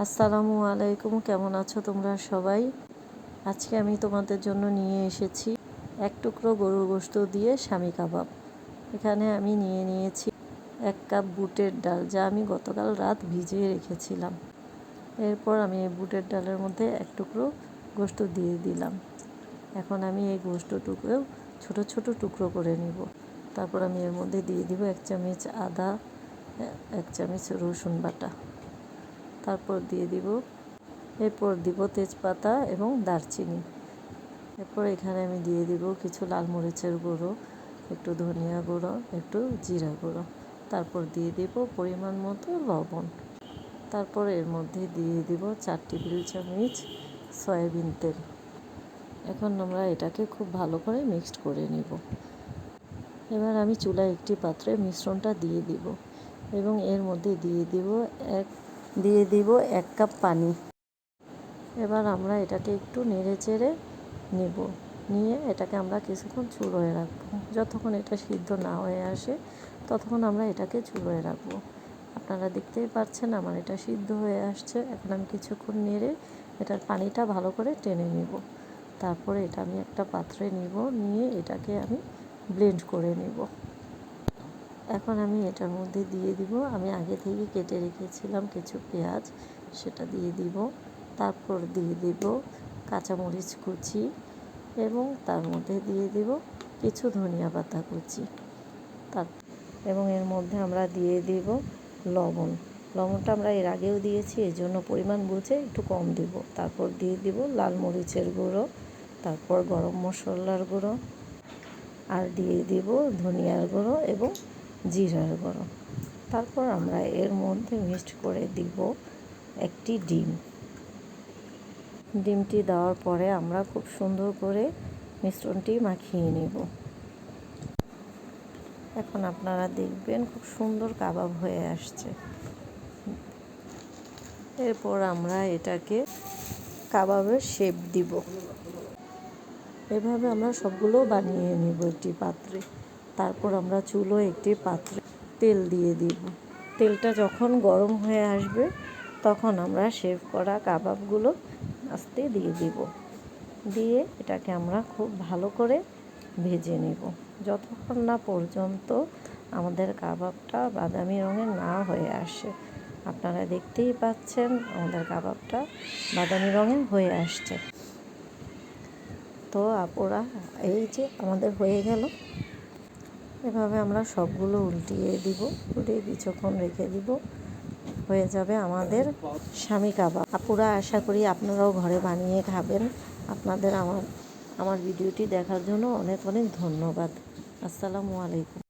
আসসালামু আলাইকুম, কেমন আছো তোমরা সবাই? আজকে আমি তোমাদের জন্য নিয়ে এসেছি এক টুকরো গরুর গোস্ত দিয়ে স্বামী কাবাব। এখানে আমি নিয়ে নিয়েছি এক কাপ বুটের ডাল, যা আমি গতকাল রাত ভিজিয়ে রেখেছিলাম। এরপর আমি এই বুটের ডালের মধ্যে এক টুকরো গোশত দিয়ে দিলাম। এখন আমি এই গোশতটুকুও ছোট ছোট টুকরো করে নিব। তারপর আমি এর মধ্যে দিয়ে দিব এক চামচ আদা, এক চামচ রসুন বাটা। তারপর দিয়ে দিব, এরপর দিব তেজপাতা এবং দারচিনি। এরপর এখানে আমি দিয়ে দিব কিছু লাল মরিচের গুঁড়ো, একটু ধনিয়া গুঁড়ো, একটু জিরা গুঁড়ো। তারপর দিয়ে দিব পরিমাণ মতো লবণ। তারপর এর মধ্যে দিয়ে দিব চার টেবিল চামচ সয়াবিন তেল। এখন আমরা এটাকে খুব ভালো করে মিক্সড করে নিব। এবার আমি চুলায় একটি পাত্রে মিশ্রণটা দিয়ে দিব এবং এর মধ্যে দিয়ে দিব এক দিয়ে দিব এক কাপ পানি। এবার আমরা এটাকে একটু নেড়ে চেড়ে নেব। নিয়ে এটাকে আমরা কিছুক্ষণ চুলোয় রাখব। যতক্ষণ এটা সিদ্ধ না হয়ে আসে, ততক্ষণ আমরা এটাকে চুলোয় রাখব। আপনারা দেখতেই পাচ্ছেন আমার এটা সিদ্ধ হয়ে আসছে। এখন আমি কিছুক্ষণ নেড়ে এটার পানিটা ভালো করে টেনে নিব। তারপরে এটা আমি একটা পাত্রে নিব। নিয়ে এটাকে আমি ব্লেন্ড করে নেব। এখন আমি এটার মধ্যে দিয়ে দিব। আমি আগে থেকে কেটে রেখেছিলাম কিছু পেঁয়াজ, সেটা দিয়ে দিব। তারপর দিয়ে দিব কাঁচামরিচ কুচি এবং তার মধ্যে দিয়ে দিব কিছু ধনিয়া পাতা কুচি। তার এবং এর মধ্যে আমরা দিয়ে দিব লবণ। লবণটা আমরা এর আগেও দিয়েছি এই জন্য পরিমাণ বুঝে একটু কম দিব। তারপর দিয়ে দিব লাল মরিচের গুঁড়ো, তারপর গরম মশলার গুঁড়ো, আর দিয়ে দিব ধনিয়ার গুঁড়ো এবং জিরার গুঁড়ো তারপর আমরা এর মধ্যে মিক্সড করে দিব একটি ডিম। ডিমটি দেওয়ার পরে আমরা খুব সুন্দর করে মিশ্রণটি মাখিয়ে নেব। এখন আপনারা দেখবেন খুব সুন্দর কাবাব হয়ে আসছে। এরপর আমরা এটাকে কাবাবের শেপ দিব। এভাবে আমরা সবগুলো বানিয়ে নেব একটি পাত্রে। তারপর আমরা চুলো একটি পাত্রে তেল দিয়ে দিব। তেলটা যখন গরম হয়ে আসবে, তখন আমরা শেভ করা কাবাবগুলো আস্তে দিয়ে দিব। দিয়ে এটাকে আমরা খুব ভালো করে ভেজে নেব। যতক্ষণ না পর্যন্ত আমাদের কাবাবটা বাদামি রঙের না হয়ে আসে। আপনারা দেখতেই পাচ্ছেন, আমাদের কাবাবটা বাদামি রঙের হয়ে আসছে। তো আপুরা, এই যে আমাদের হয়ে গেল। এভাবে আমরা সবগুলো উল্টিয়ে দিব, উল্টিয়ে কিছুক্ষণ রেখে দিব। হয়ে যাবে আমাদের স্বামী কাবাব। আপুরা, আশা করি আপনারাও ঘরে বানিয়ে খাবেন। আপনাদের আমার আমার ভিডিওটি দেখার জন্য অনেক অনেক ধন্যবাদ। আসসালামু আলাইকুম।